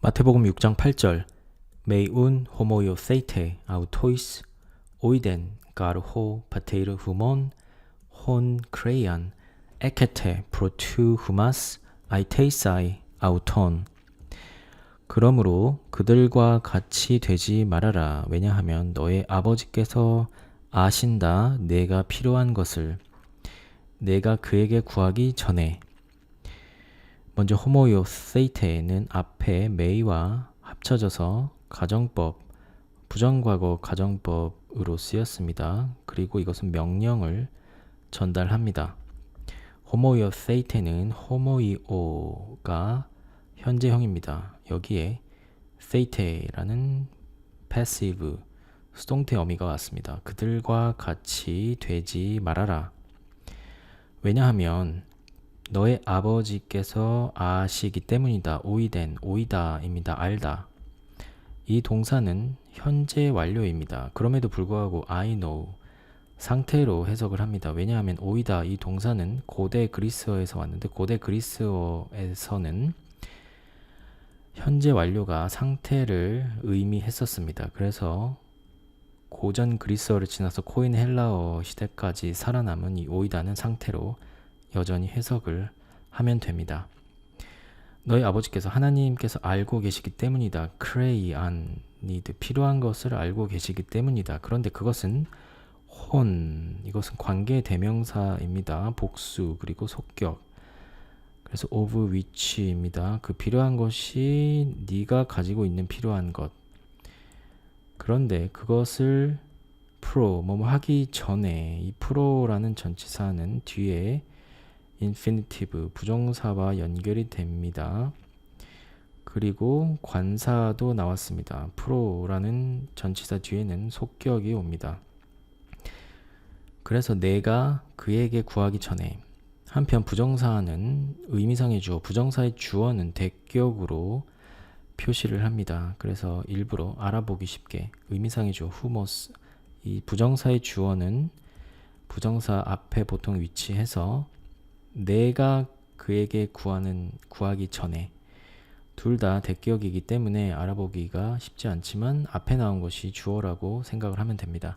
마태복음 6장 8절. 메이운 호모요 세이테 아우토이스 오이덴 가르호 파테이르 후몬 혼 크레이안 에케테 프로투 후마스 아이테이사이 아우톤 그러므로 그들과 같이 되지 말아라. 왜냐하면 너의 아버지께서 아신다. 내가 필요한 것을. 내가 그에게 구하기 전에 먼저 호모요 세이테는 앞에 메이와 합쳐져서 가정법, 부정과거 가정법으로 쓰였습니다. 그리고 이것은 명령을 전달합니다. 호모요 세이테는 호모이오가 현재형입니다. 여기에 세이테라는 패시브 수동태 어미가 왔습니다. 그들과 같이 되지 말아라. 왜냐하면 너의 아버지께서 아시기 때문이다. 오이된, 오이다입니다. 알다. 이 동사는 현재 완료입니다. 그럼에도 불구하고 I know 상태로 해석을 합니다. 왜냐하면 오이다 이 동사는 고대 그리스어에서 왔는데 고대 그리스어에서는 현재 완료가 상태를 의미했었습니다. 그래서 고전 그리스어를 지나서 코인 헬라어 시대까지 살아남은 이 오이다는 상태로 여전히 해석을 하면 됩니다. 너희 아버지께서 하나님께서 알고 계시기 때문이다. 크레이 안 니드 필요한 것을 알고 계시기 때문이다. 그런데 그것은 혼 이것은 관계 대명사입니다. 복수 그리고 속격 그래서 of which입니다. 그 필요한 것이 네가 가지고 있는 필요한 것. 그런데 그것을 프로 뭐 하기 전에 이 프로라는 전치사는 뒤에 인피니티브 부정사와 연결이 됩니다. 그리고 관사도 나왔습니다. 프로라는 전치사 뒤에는 속격이 옵니다. 그래서 내가 그에게 구하기 전에 한편 부정사는 의미상의 주어, 부정사의 주어는 대격으로 표시를 합니다. 그래서 일부러 알아보기 쉽게 의미상의 주어 후모스 이 부정사의 주어는 부정사 앞에 보통 위치해서 내가 그에게 구하는 구하기 전에 둘 다 대격이기 때문에 알아보기가 쉽지 않지만 앞에 나온 것이 주어라고 생각을 하면 됩니다.